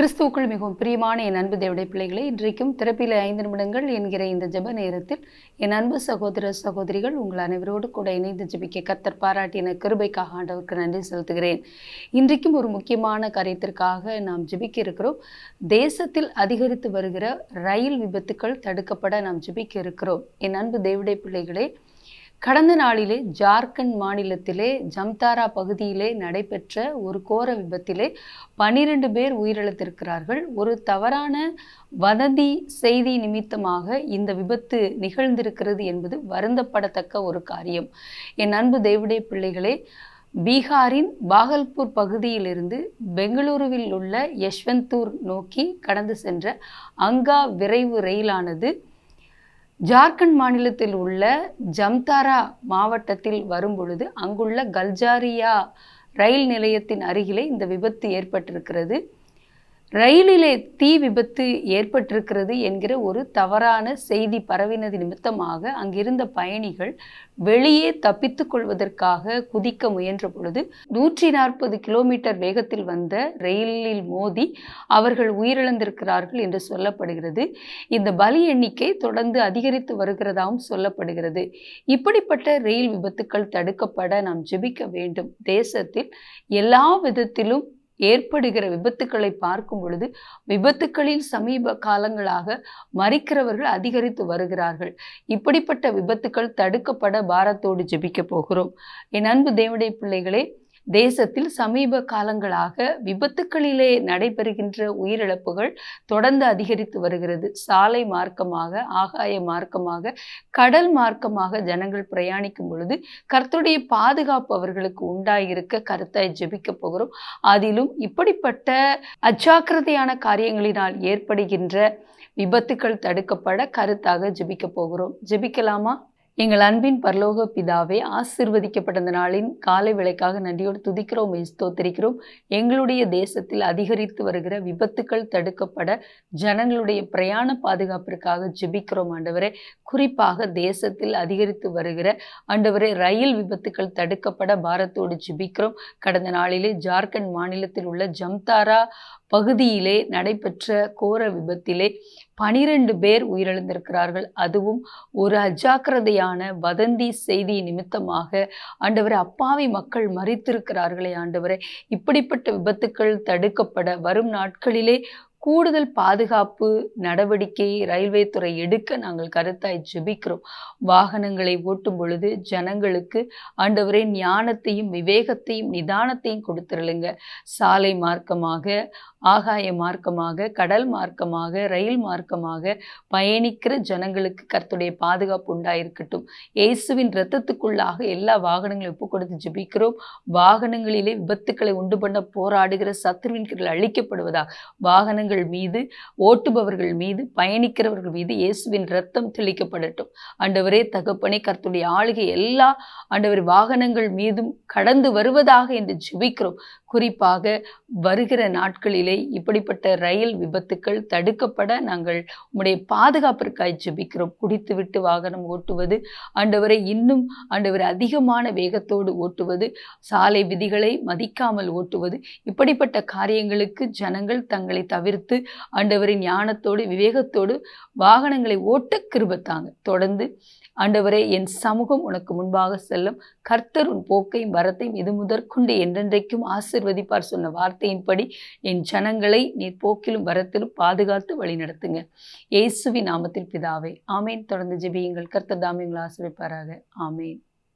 கிறிஸ்துவுக்குள் மிகவும் பிரியமான என் அன்பு தேவடைய பிள்ளைகளை இன்றைக்கும் திறப்பில ஐந்து நிமிடங்கள் என்கிற இந்த ஜெப நேரத்தில் என் அன்பு சகோதர சகோதரிகள் உங்கள் அனைவரோடு கூட இணைந்து ஜபிக்க கத்தர் பாராட்டின கிருபைக்காக ஆண்டவருக்கு நன்றி செலுத்துகிறேன். இன்றைக்கும் ஒரு முக்கியமான காரியத்திற்காக நாம் ஜபிக்க இருக்கிறோம். தேசத்தில் அதிகரித்து வருகிற ரயில் விபத்துக்கள் தடுக்கப்பட நாம் ஜபிக்க இருக்கிறோம். என் அன்பு தேவடைய பிள்ளைகளே கடந்த நாளிலே ஜார்க்கண்ட் மாநிலத்திலே ஜம்தாரா பகுதியிலே நடைபெற்ற ஒரு கோர விபத்திலே பனிரெண்டு பேர் உயிரிழந்திருக்கிறார்கள். ஒரு தவறான வதந்தி செய்தி நிமித்தமாக இந்த விபத்து நிகழ்ந்திருக்கிறது என்பது வருந்தப்படத்தக்க ஒரு காரியம். என் அன்பு தேவடைய பிள்ளைகளே பீகாரின் பாகல்பூர் பகுதியிலிருந்து பெங்களூருவில் உள்ள யஷ்வந்தூர் நோக்கி கடந்து சென்ற அங்கா விரைவு ரயிலானது ஜார்க்கண்ட் மாநிலத்தில் உள்ள ஜம்தாரா மாவட்டத்தில் வரும்பொழுது அங்குள்ள கல்ஜாரியா ரயில் நிலையத்தின் அருகிலே இந்த விபத்து ஏற்பட்டிருக்கிறது. ரயிலிலே தீ விபத்து ஏற்பட்டிருக்கிறது என்கிற ஒரு தவறான செய்தி பரவினது நிமித்தமாக அங்கிருந்த பயணிகள் வெளியே தப்பித்துக் கொள்வதற்காக குதிக்க முயன்ற பொழுது நூற்றி நாற்பது கிலோமீட்டர் வேகத்தில் வந்த ரயிலில் மோதி அவர்கள் உயிரிழந்திருக்கிறார்கள் என்று சொல்லப்படுகிறது. இந்த பலி எண்ணிக்கை தொடர்ந்து அதிகரித்து வருகிறதாகவும் சொல்லப்படுகிறது. இப்படிப்பட்ட ரயில் விபத்துக்கள் தடுக்கப்பட நாம் ஜெபிக்க வேண்டும். தேசத்தில் எல்லா விதத்திலும் ஏற்படுகிற விபத்துக்களை பார்க்கும் பொழுது விபத்துக்களில் சமீப காலங்களாக மறிக்கிறவர்கள் அதிகரித்து வருகிறார்கள். இப்படிப்பட்ட விபத்துக்கள் தடுக்கப்பட பாரத்தோடு ஜெபிக்க போகிறோம். என் அன்பு தேவடைய பிள்ளைகளே தேசத்தில் சமீப காலங்களாக விபத்துக்களிலே நடைபெறுகின்ற உயிரிழப்புகள் தொடர்ந்து அதிகரித்து வருகிறது. சாலை மார்க்கமாக ஆகாய மார்க்கமாக கடல் மார்க்கமாக ஜனங்கள் பிரயாணிக்கும் பொழுது கர்த்தருடைய பாதுகாப்பு அவர்களுக்கு உண்டாயிருக்க கருத்தாய் ஜெபிக்க போகிறோம். அதிலும் இப்படிப்பட்ட அஜாக்கிரதையான காரியங்களினால் ஏற்படுகின்ற விபத்துக்கள் தடுக்கப்பட கருத்தாக ஜெபிக்க போகிறோம். ஜெபிக்கலாமா? எங்கள் அன்பின் பரலோக பிதாவே ஆசிர்வதிக்கப்பட்ட இந்த நாளின் காலை விலைக்காக நன்றியோடு துதிக்கிறோம் ஸ்தோத்திரிக்கிறோம். எங்களுடைய தேசத்தில் அதிகரித்து வருகிற விபத்துக்கள் தடுக்கப்பட ஜனங்களுடைய பிரயாண பாதுகாப்பிற்காக ஜெபிக்கிறோம் ஆண்டவரே. குறிப்பாக தேசத்தில் அதிகரித்து வருகிற ஆண்டவரே ரயில் விபத்துக்கள் தடுக்கப்பட பாரத்தோடு ஜெபிக்கிறோம். கடந்த நாளிலே ஜார்க்கண்ட் மாநிலத்தில் உள்ள ஜம்தாரா பகுதியிலே நடைபெற்ற கோர விபத்திலே பனிரெண்டு பேர் உயிரிழந்திருக்கிறார்கள். அதுவும் ஒரு அஜாக்கிரதையான வதந்தி செய்தி நிமித்தமாக ஆண்டவரை அப்பாவி மக்கள் மறித்திருக்கிறார்களே ஆண்டவரை. இப்படிப்பட்ட விபத்துக்கள் தடுக்கப்பட வரும் நாட்களிலே கூடுதல் பாதுகாப்பு நடவடிக்கை ரயில்வே துறை எடுக்க நாங்கள் கருத்தாய் ஜெபிக்கிறோம். வாகனங்களை ஓட்டும் பொழுது ஜனங்களுக்கு ஆண்டவரே ஞானத்தையும் விவேகத்தையும் நிதானத்தையும் கொடுத்துருளுங்க. சாலை மார்க்கமாக ஆகாய மார்க்கமாக கடல் மார்க்கமாக ரயில் மார்க்கமாக பயணிக்கிற ஜனங்களுக்கு கர்த்துடைய பாதுகாப்பு உண்டாயிருக்கட்டும். இயேசுவின் இரத்தத்துக்குள்ளாக எல்லா வாகனங்களையும் ஒப்பு கொடுத்து ஜபிக்கிறோம். வாகனங்களிலே விபத்துக்களை உண்டு பண்ண போராடுகிற சத்துருவின் கீழ் அழிக்கப்படுவதாக வாகனங்கள் மீது ஓட்டுபவர்கள் மீது பயணிக்கிறவர்கள் மீது இயேசுவின் ரத்தம் தெளிக்கப்படட்டும். ஆண்டவரே தகப்பனே கர்த்துடைய ஆளுகை எல்லா ஆண்டவர் வாகனங்கள் மீதும் கடந்து வருவதாக என்று ஜெபிக்கிறோம். குறிப்பாக வருகிற நாட்களிலே இப்படிப்பட்ட ரயில் விபத்துக்கள் தடுக்கப்பட நாங்கள் உம்முடைய பாதுகாப்பிற்காய் ஜெபிக்கிறோம். குடித்துவிட்டு வாகனம் ஓட்டுவது ஆண்டவரை இன்னும் ஆண்டவரை அதிகமான வேகத்தோடு ஓட்டுவது சாலை விதிகளை மதிக்காமல் ஓட்டுவது இப்படிப்பட்ட காரியங்களுக்கு ஜனங்கள் தங்களை தவிர்த்து ஆண்டவரின் ஞானத்தோடு விவேகத்தோடு வாகனங்களை ஓட்ட கிருபத்தாங்க. தொடர்ந்து ஆண்டவரே என் சமூகம் உனக்கு முன்பாக செல்லும். கர்த்தர் உன் போக்கையும் வரத்தையும் இது முதற்கொண்டு என்றென்றைக்கும் ஆசிர்வதிப்பார் சொன்ன வார்த்தையின்படி என் ஜனங்களை நீர் போக்கிலும் வரத்திலும் பாதுகாத்து வழிநடத்துங்க இயேசுவி நாமத்தில் பிதாவே ஆமேன். தொடர்ந்து ஜெபியுங்கள். கர்த்தர் தாமியங்களை ஆசிரிப்பாராக ஆமேன்.